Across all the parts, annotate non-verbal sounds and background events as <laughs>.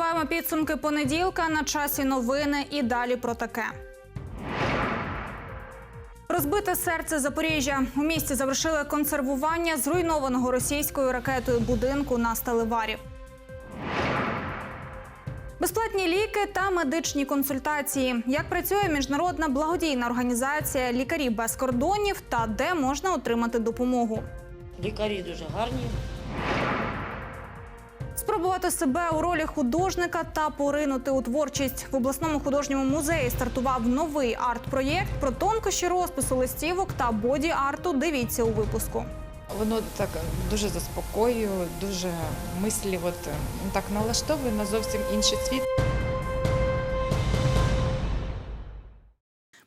Підбиваємо підсумки понеділка на часі новини і далі про таке. Розбите серце Запоріжжя. У місті завершили консервування зруйнованого російською ракетою будинку на Сталеварі. Безплатні ліки та медичні консультації. Як працює міжнародна благодійна організація Лікарі без кордонів та де можна отримати допомогу. Лікарі дуже гарні. Спробувати себе у ролі художника та поринути у творчість в обласному художньому музеї стартував новий арт-проєкт про тонкощі розпису листівок та боді-арту. Дивіться у випуску. Воно так дуже заспокоює, дуже мислі от, е, так налаштовує на зовсім інший світ.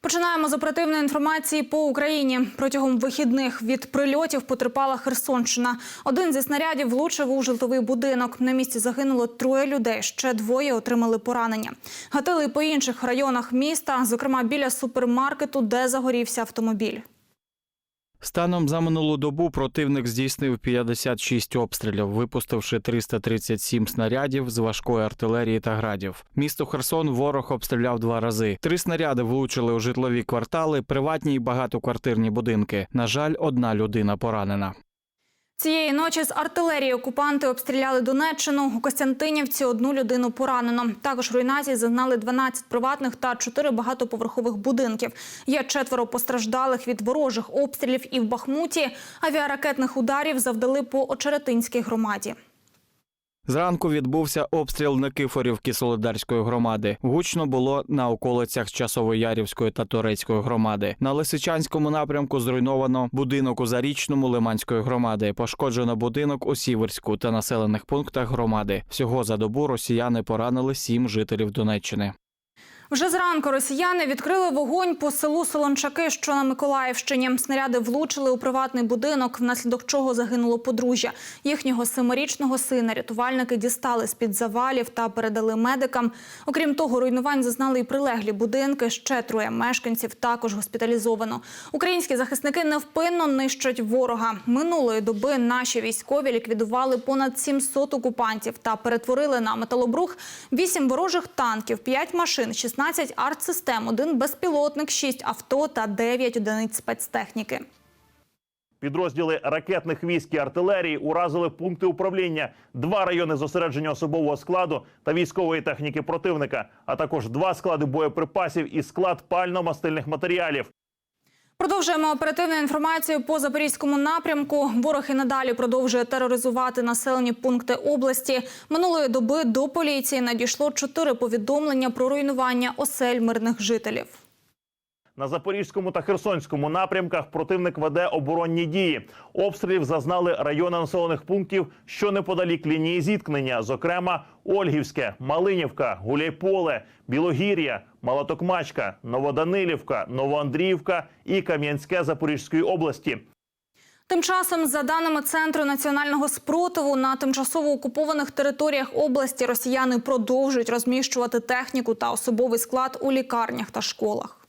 Починаємо з оперативної інформації по Україні. Протягом вихідних від прильотів потерпала Херсонщина. Один зі снарядів влучив у житловий будинок. На місці загинуло троє людей. Ще двоє отримали поранення. Гатили по інших районах міста, зокрема біля супермаркету, де загорівся автомобіль. Станом за минулу добу противник здійснив 56 обстрілів, випустивши 337 снарядів з важкої артилерії та градів. Місто Херсон ворог обстріляв два рази. Три снаряди влучили у житлові квартали, приватні й багатоквартирні будинки. На жаль, одна людина поранена. Цієї ночі з артилерії окупанти обстріляли Донеччину. У Костянтинівці одну людину поранено. Також руйнації зазнали 12 приватних та 4 багатоповерхових будинків. Є четверо постраждалих від ворожих обстрілів і в Бахмуті. Авіаракетних ударів завдали по Очеретинській громаді. Зранку відбувся обстріл Никифорівки Солидарської громади. Гучно було на околицях Часовоярівської та Торецької громади. На Лисичанському напрямку зруйновано будинок у Зарічному Лиманської громади. Пошкоджено будинок у Сіверську та населених пунктах громади. Всього за добу росіяни поранили сім жителів Донеччини. Вже зранку росіяни відкрили вогонь по селу Солончаки, що на Миколаївщині. Снаряди влучили у приватний будинок, внаслідок чого загинуло подружжя. Їхнього семирічного сина рятувальники дістали з-під завалів та передали медикам. Окрім того, руйнувань зазнали і прилеглі будинки. Ще троє мешканців також госпіталізовано. Українські захисники невпинно нищать ворога. Минулої доби наші військові ліквідували понад 700 окупантів та перетворили на металобрух 8 ворожих танків, 5 машин, 16 артсистем, один безпілотник, 6 авто та 9 одиниць спецтехніки. Підрозділи ракетних військ і артилерії уразили пункти управління, два райони зосередження особового складу та військової техніки противника, а також два склади боєприпасів і склад пально-мастильних матеріалів. Продовжуємо оперативну інформацію по запорізькому напрямку. Ворог і надалі продовжує тероризувати населені пункти області. Минулої доби до поліції надійшло чотири повідомлення про руйнування осель мирних жителів. На запорізькому та херсонському напрямках противник веде оборонні дії. Обстрілів зазнали райони населених пунктів, що неподалік лінії зіткнення, зокрема Ольгівське, Малинівка, Гуляйполе, Білогір'я, Малотокмачка, Новоданилівка, Новоандріївка і Кам'янське Запорізької області. Тим часом, за даними Центру національного спротиву, на тимчасово окупованих територіях області росіяни продовжують розміщувати техніку та особовий склад у лікарнях та школах.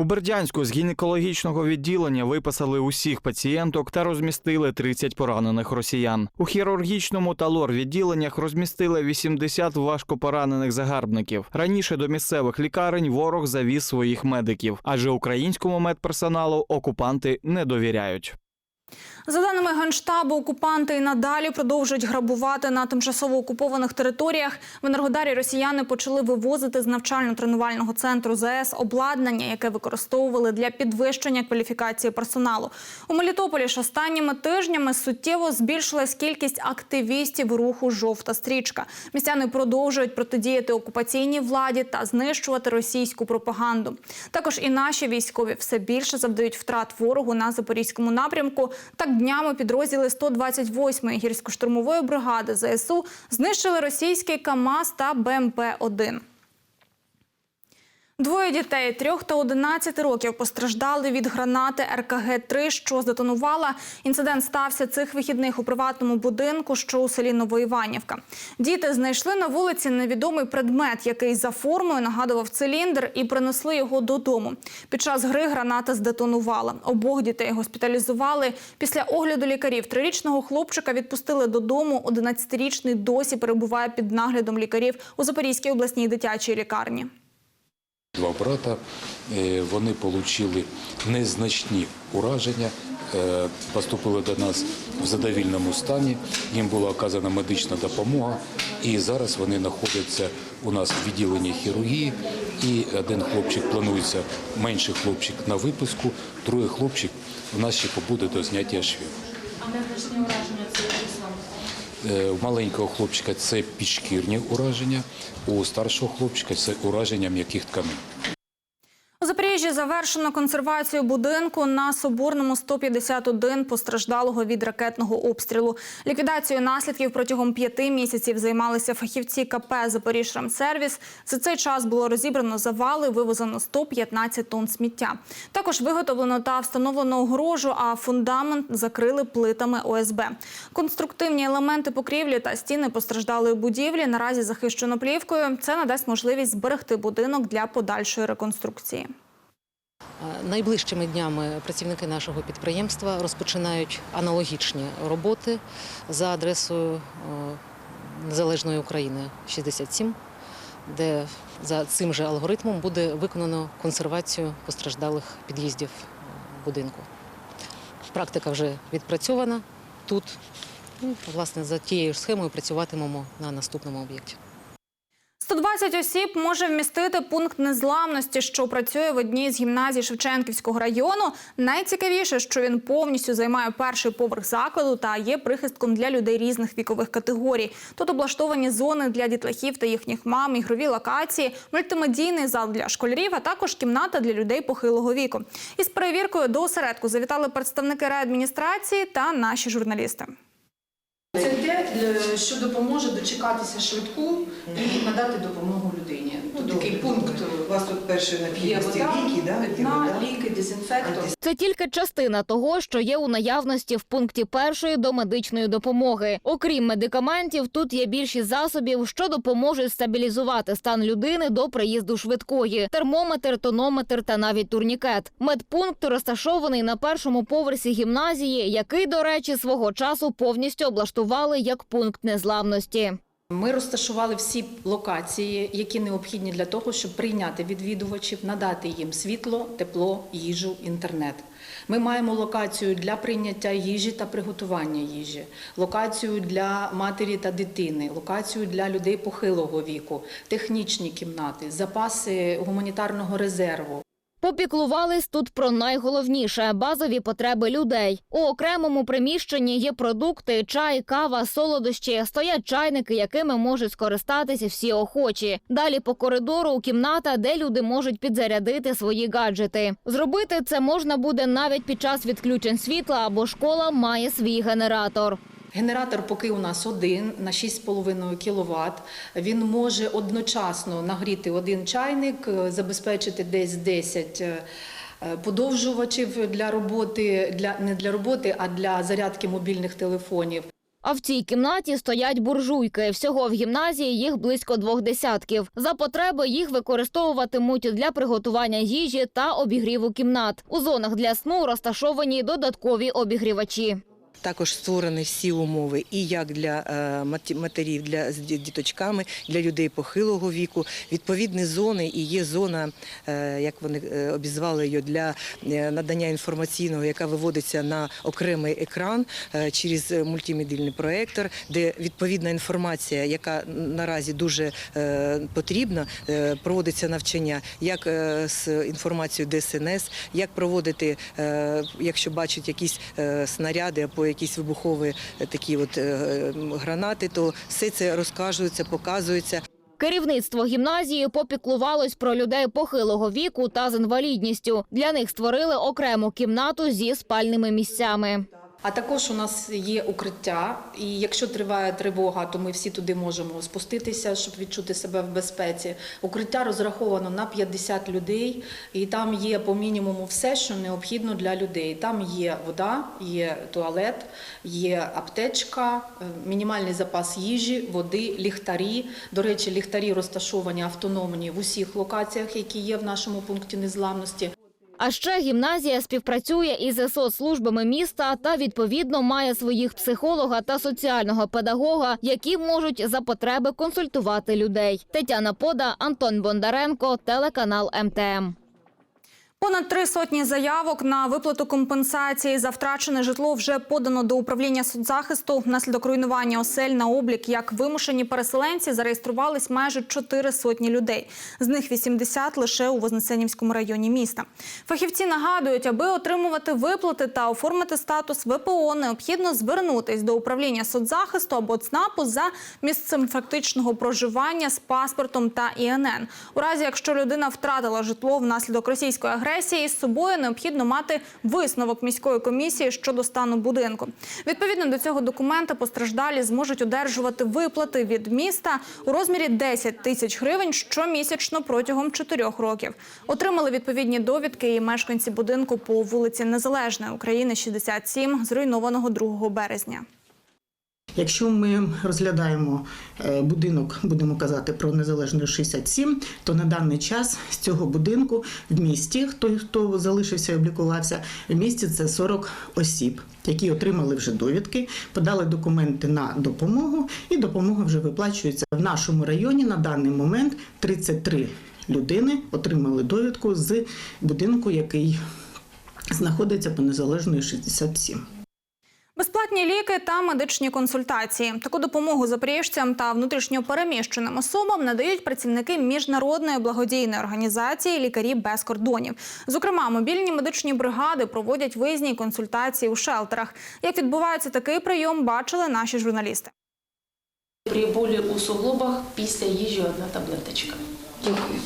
У Бердянську з гінекологічного відділення виписали усіх пацієнток та розмістили 30 поранених росіян. У хірургічному та лор відділеннях розмістили 80 важкопоранених загарбників. Раніше до місцевих лікарень ворог завіз своїх медиків, адже українському медперсоналу окупанти не довіряють. За даними Генштабу, окупанти і надалі продовжують грабувати на тимчасово окупованих територіях. В Енергодарі росіяни почали вивозити з навчально-тренувального центру ЗАЕС обладнання, яке використовували для підвищення кваліфікації персоналу. У Мелітополі ж останніми тижнями суттєво збільшилась кількість активістів руху Жовта стрічка. Містяни продовжують протидіяти окупаційній владі та знищувати російську пропаганду. Також і наші військові все більше завдають втрат ворогу на запорізькому напрямку. Так днями підрозділи 128-ї гірсько-штурмової бригади ЗСУ знищили російський КАМАЗ та БМП-1. Двоє дітей трьох та 11 років постраждали від гранати РКГ-3, що здетонувала. Інцидент стався цих вихідних у приватному будинку, що у селі Новоіванівка. Діти знайшли на вулиці невідомий предмет, який за формою нагадував циліндр, і принесли його додому. Під час гри граната здетонувала. Обох дітей госпіталізували. Після огляду лікарів трирічного хлопчика відпустили додому. 11-річний досі перебуває під наглядом лікарів у Запорізькій обласній дитячій лікарні. Два брата е, вони отримали незначні ураження, е, поступили до нас в задовільному стані. Їм була оказана медична допомога, і зараз вони знаходяться у нас в відділенні хірургії. І один хлопчик планується, менший хлопчик на виписку, другий хлопчик у нас ще побуде до зняття швів. А незначні ураження це саме? У маленького хлопчика це підшкірні ураження, у старшого хлопчика це ураження м'яких тканин. Завершено консервацію будинку на Соборному 151 постраждалого від ракетного обстрілу. Ліквідацією наслідків протягом п'яти місяців займалися фахівці КП «Запоріжремсервіс». За цей час було розібрано завали, вивезено 115 тонн сміття. Також виготовлено та встановлено огорожу, а фундамент закрили плитами ОСБ. Конструктивні елементи покрівлі та стіни постраждалої будівлі наразі захищено плівкою. Це надасть можливість зберегти будинок для подальшої реконструкції. Найближчими днями працівники нашого підприємства розпочинають аналогічні роботи за адресою е, Незалежної України 67, де за цим же алгоритмом буде виконано консервацію постраждалих під'їздів е, будинку. Практика вже відпрацьована тут. Ну, власне, за тією ж схемою працюватимемо на наступному об'єкті. 120 осіб може вмістити пункт незламності, що працює в одній з гімназій Шевченківського району. Найцікавіше, що він повністю займає перший поверх закладу та є прихистком для людей різних вікових категорій. Тут облаштовані зони для дітлахів та їхніх мам, ігрові локації, мультимедійний зал для школярів, а також кімната для людей похилого віку. Із перевіркою до осередку завітали представники реадміністрації та наші журналісти. Це те, що допоможе дочекатися швидку і надати допомогу людині. Тут такий пункт У вас тут першої є вода, ліки, да? на ліки, дезінфектор. Це тільки частина того, що є у наявності в пункті першої до медичної допомоги. Окрім медикаментів, тут є більшість засобів, що допоможуть стабілізувати стан людини до приїзду швидкої: термометр, тонометр та навіть турнікет. Медпункт розташований на першому поверсі гімназії, який, до речі, свого часу повністю облаштували як пункт незламності. Ми розташували всі локації, які необхідні для того, щоб прийняти відвідувачів, надати їм світло, тепло, їжу, інтернет. Ми маємо локацію для прийняття їжі та приготування їжі, локацію для матері та дитини, локацію для людей похилого віку, технічні кімнати, запаси гуманітарного резерву. Попіклувались тут про найголовніше базові потреби людей. У окремому приміщенні є продукти, чай, кава, солодощі. Стоять чайники, якими можуть скористатися всі охочі. Далі по коридору кімната, де люди можуть підзарядити свої гаджети. Зробити це можна буде навіть під час відключень світла або школа має свій генератор. Генератор поки у нас один на 6,5 кВт. Він може одночасно нагріти один чайник, е, забезпечити десь 10 е, подовжувачів для роботи, для не для роботи, а для зарядки мобільних телефонів. А в цій кімнаті стоять буржуйки. Всього в гімназії їх близько двох десятків. За потреби їх використовуватимуть для приготування їжі та обігріву кімнат. У зонах для сну розташовані додаткові обігрівачі. Також створені всі умови і як для е, матерів, для з діточками, для людей похилого віку. Відповідні зони і є зона, е, як вони е, обізвали її, для надання інформаційного, яка виводиться на окремий екран через мультимедійний проектор, де відповідна інформація, яка наразі дуже потрібна, проводиться навчання, як з інформацією ДСНС, як проводити, якщо бачать якісь снаряди або якісь вибухові е, такі от е, гранати, то все це розкажується, показується. Керівництво гімназії попіклувалось про людей похилого віку та з інвалідністю. Для них створили окрему кімнату зі спальними місцями. А також у нас є укриття, і якщо триває тривога, то ми всі туди можемо спуститися, щоб відчути себе в безпеці. Укриття розраховано на 50 людей, і там є по мінімуму все, що необхідно для людей. Там є вода, є туалет, є аптечка, е, мінімальний запас їжі, води, ліхтарі. До речі, ліхтарі розташовані автономні в усіх локаціях, які є в нашому пункті незламності. А ще гімназія співпрацює із соцслужбами міста та відповідно має своїх психолога та соціального педагога, які можуть за потреби консультувати людей. Тетяна Пода, Антон Бондаренко, телеканал МТМ. Понад три сотні заявок на виплату компенсації за втрачене житло вже подано до управління соцзахисту. Внаслідок руйнування осель на облік як вимушені переселенці зареєструвались майже чотири сотні людей. З них 80 лише у Вознесенівському районі міста. Фахівці нагадують, аби отримувати виплати та оформити статус ВПО, необхідно звернутись до управління соцзахисту або ЦНАПу за місцем фактичного проживання з паспортом та ІНН. У разі, якщо людина втратила житло внаслідок російської агресії, з собою необхідно мати висновок міської комісії щодо стану будинку. Відповідно до цього документа постраждалі зможуть одержувати виплати від міста у розмірі 10 тисяч гривень щомісячно протягом чотирьох років. Отримали відповідні довідки і мешканці будинку по вулиці Незалежної України, 67, зруйнованого 2 березня. Якщо ми розглядаємо е, будинок, будемо казати про незалежну 67, то на даний час з цього будинку в місті, хто, хто залишився і облікувався, в місті це 40 осіб, які отримали вже довідки, подали документи на допомогу, і допомога вже виплачується в нашому районі. На даний момент 33 людини отримали довідку з будинку, який знаходиться по незалежної 67. Безплатні ліки та медичні консультації. Таку допомогу запоріжцям та внутрішньо переміщеним особам надають працівники міжнародної благодійної організації Лікарі без кордонів. Зокрема, мобільні медичні бригади проводять виїзні консультації у шелтерах. Як відбувається такий прийом, бачили наші журналісти. При болі у суглобах після їжі одна таблеточка. Дякую.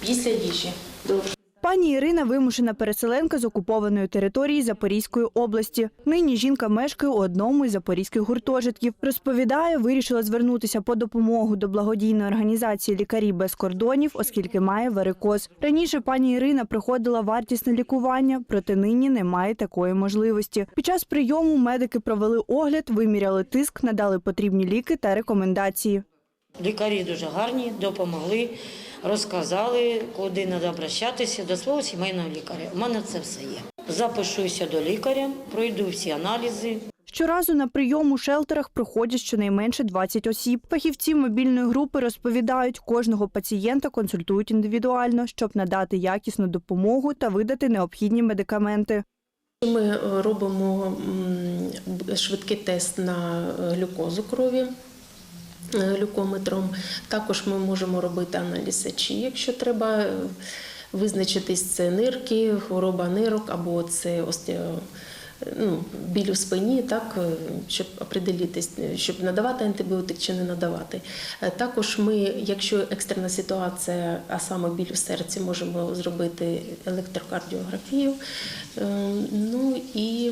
Після їжі. Добре. Пані Ірина вимушена переселенка з окупованої території Запорізької області. Нині жінка мешкає у одному із запорізьких гуртожитків. Розповідає, вирішила звернутися по допомогу до благодійної організації Лікарі без кордонів, оскільки має варикоз. Раніше пані Ірина приходила вартісне лікування, проте нині немає такої можливості. Під час прийому медики провели огляд, виміряли тиск, надали потрібні ліки та рекомендації. Лікарі дуже гарні, допомогли, розказали, куди треба обращатися до свого сімейного лікаря. У мене це все є. Запишуся до лікаря, пройду всі аналізи, Щоразу на прийом у шелтерах приходять щонайменше 20 осіб. Фахівці мобільної групи розповідають, кожного пацієнта консультують індивідуально, щоб надати якісну допомогу та видати необхідні медикаменти. Ми е, робимо швидкий тест на е, глюкозу крові е, глюкометром. Також ми можемо робити аналіз сечі, якщо треба е, визначитись, це нирки, хвороба нирок або це остео, ну, біль у спині, так, е, щоб определитись, е, щоб надавати антибіотик чи не надавати. Е, Також ми, якщо екстрена ситуація, а саме біль у серці, можемо зробити електрокардіографію, е, ну і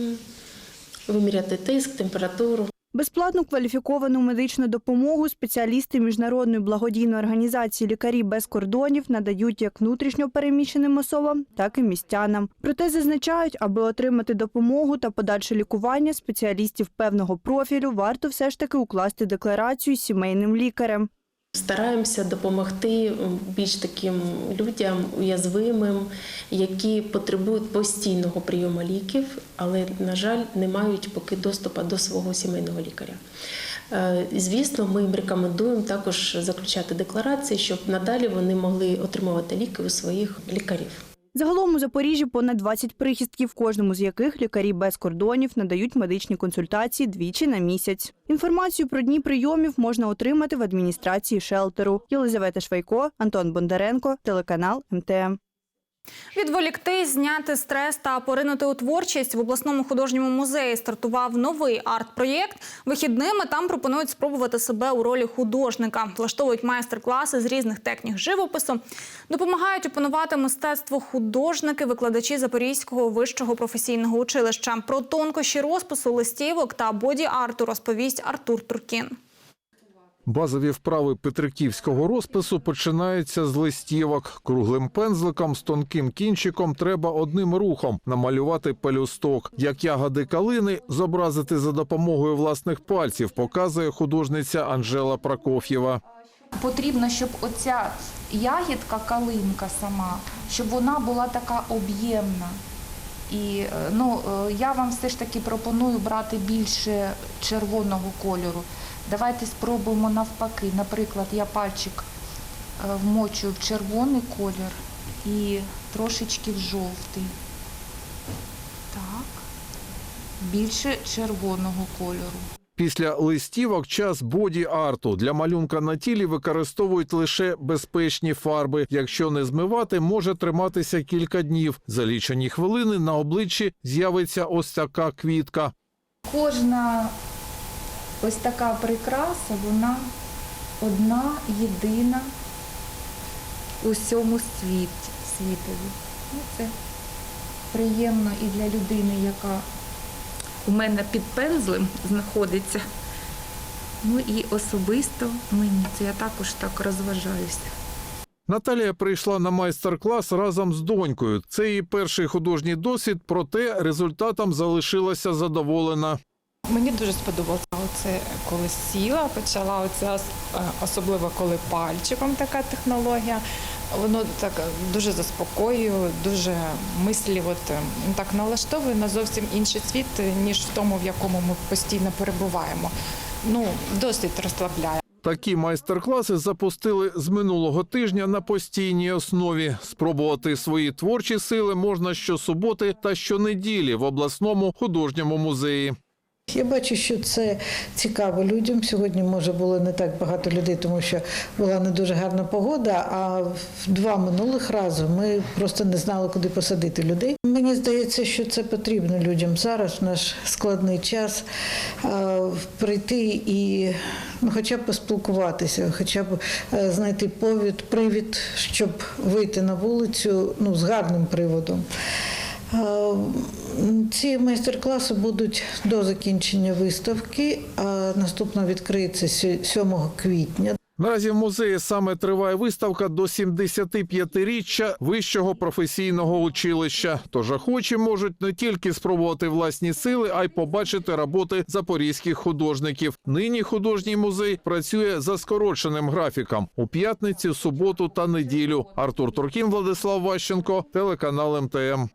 виміряти тиск, температуру. Безплатну кваліфіковану медичну допомогу спеціалісти міжнародної благодійної організації Лікарі без кордонів надають як внутрішньо переміщеним особам, так і містянам. Проте зазначають, аби отримати допомогу та подальше лікування спеціалістів певного профілю, варто все ж таки укласти декларацію сімейним лікарем. Стараємося допомогти більш таким людям уязвимим, які потребують постійного прийому ліків, але, на жаль, не мають поки доступу до свого сімейного лікаря. Е, Звісно, ми їм рекомендуємо також заключати декларації, щоб надалі вони могли отримувати ліки у своїх лікарів. Загалом у Запоріжжі понад 20 прихистків, кожному з яких лікарі без кордонів надають медичні консультації двічі на місяць. Інформацію про дні прийомів можна отримати в адміністрації шелтеру. Єлизавета Швайко, Антон Бондаренко, телеканал МТМ. Відволікти, зняти стрес та поринути у творчість в обласному художньому музеї стартував новий арт-проєкт. Вихідними там пропонують спробувати себе у ролі художника, влаштовують майстер-класи з різних технік живопису, допомагають опанувати мистецтво художники, викладачі Запорізького вищого професійного училища. Про тонкощі розпису листівок та боді-арту розповість Артур Туркін. Базові вправи петриківського розпису починаються з листівок. Круглим пензликом з тонким кінчиком треба одним рухом намалювати пелюсток. Як ягоди калини зобразити за допомогою власних пальців, показує художниця Анжела Прокоф'єва. Потрібно, щоб оця ягідка, калинка сама, щоб вона була така об'ємна. І е, ну, е, я вам все ж таки пропоную брати більше червоного кольору. Давайте спробуємо навпаки. Наприклад, я пальчик е, вмочую в червоний колір і трошечки в жовтий. Так, більше червоного кольору. Після листівок час боді-арту. Для малюнка на тілі використовують лише безпечні фарби. Якщо не змивати, може триматися кілька днів. За лічені хвилини на обличчі з'явиться ось така квітка. Кожна ось така прикраса, вона одна, єдина у всьому світі, світові. Ну, це приємно і для людини, яка у мене під пензлем знаходиться. Ну і особисто мені це я також так розважаюся. Наталія прийшла на майстер-клас разом з донькою. Це її перший художній досвід, проте результатом залишилася задоволена. Мені дуже сподобалося оце, коли сіла, почала оце, е, особливо коли пальчиком така технологія. Воно так е, дуже заспокоює, дуже мислі от, е, так налаштовує на зовсім інший світ, ніж в тому, в якому ми постійно перебуваємо. Ну, досить розслабляє. Такі майстер-класи запустили з минулого тижня на постійній основі. Спробувати свої творчі сили можна щосуботи та щонеділі в обласному художньому музеї. Я бачу, що це цікаво людям. Сьогодні може було не так багато людей, тому що була не дуже гарна погода. А в два минулих рази ми просто не знали, куди посадити людей. Мені здається, що це потрібно людям зараз, в наш складний час, прийти і ну, хоча б поспілкуватися, хоча б е, знайти повід, привід, щоб вийти на вулицю ну, з гарним приводом. Ці майстер-класи будуть до закінчення виставки, а наступна відкриється сьо- 7 квітня. Наразі в музеї саме триває виставка до 75-річчя вищого професійного училища. Тож охочі можуть не тільки спробувати власні сили, а й побачити роботи запорізьких художників. Нині художній музей працює за скороченим графіком у п'ятницю, суботу та неділю. Артур Туркін, Владислав Ващенко, телеканал МТМ.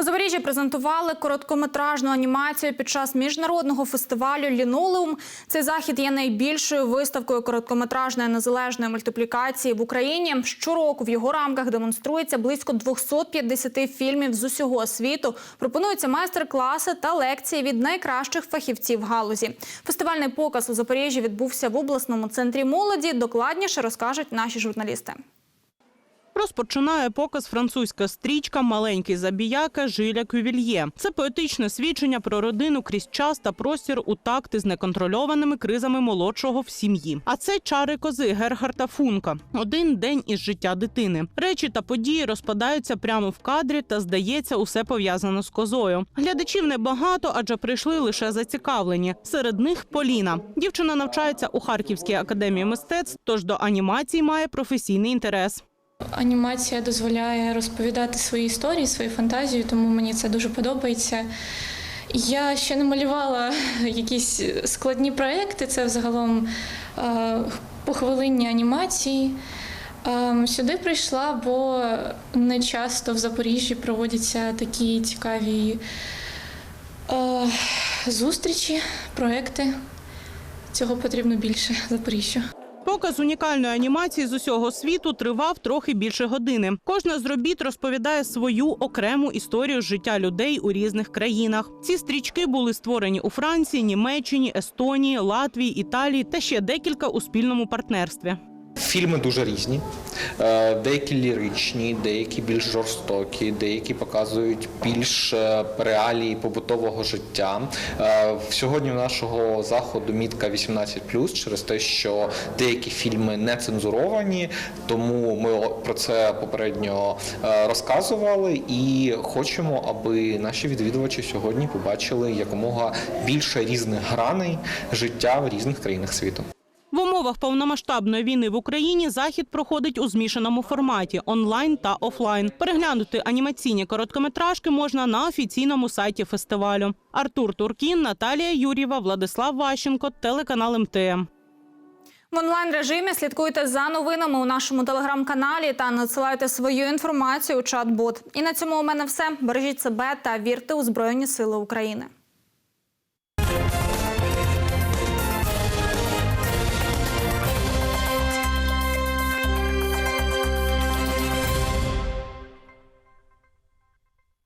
У Запоріжжі презентували короткометражну анімацію під час міжнародного фестивалю Лінолеум. Цей захід є найбільшою виставкою короткометражної незалежної мультиплікації в Україні. Щороку в його рамках демонструється близько 250 фільмів з усього світу. Пропонуються майстер-класи та лекції від найкращих фахівців галузі. Фестивальний показ у Запоріжжі відбувся в обласному центрі молоді. Докладніше розкажуть наші журналісти. Розпочинає показ французька стрічка Маленький забіяка Жиля Кювільє. Це поетичне свідчення про родину крізь час та простір у такти з неконтрольованими кризами молодшого в сім'ї. А це чари кози Герхарта Функа. Один день із життя дитини. Речі та події розпадаються прямо в кадрі, та здається, усе пов'язано з козою. Глядачів небагато, адже прийшли лише зацікавлені. Серед них Поліна. Дівчина навчається у Харківській академії мистецтв, тож до анімації має професійний інтерес. Анімація дозволяє розповідати свої історії, свою фантазію, тому мені це дуже подобається. Я ще не малювала <laughs> якісь складні проекти, це взагалом е, похвилинні анімації. Е, Сюди прийшла, бо не часто в Запоріжжі проводяться такі цікаві е, зустрічі, проекти. Цього потрібно більше Запоріжжю. Показ унікальної анімації з усього світу тривав трохи більше години. Кожна з робіт розповідає свою окрему історію життя людей у різних країнах. Ці стрічки були створені у Франції, Німеччині, Естонії, Латвії, Італії та ще декілька у спільному партнерстві. Фільми дуже різні, Е, деякі ліричні, деякі більш жорстокі, деякі показують більш е, реалії побутового життя. Е, Сьогодні у нашого заходу мітка 18+, через те, що деякі фільми не цензуровані, тому ми про це попередньо розказували і хочемо, аби наші відвідувачі сьогодні побачили якомога більше різних граней життя в різних країнах світу. Умовах повномасштабної війни в Україні захід проходить у змішаному форматі онлайн та офлайн. Переглянути анімаційні короткометражки можна на офіційному сайті фестивалю. Артур Туркін, Наталія Юрєва, Владислав Ващенко, телеканал МТМ. В онлайн режимі слідкуйте за новинами у нашому телеграм-каналі та надсилайте свою інформацію у чат-бот. І на цьому у мене все. Бережіть себе та вірте у Збройні Сили України.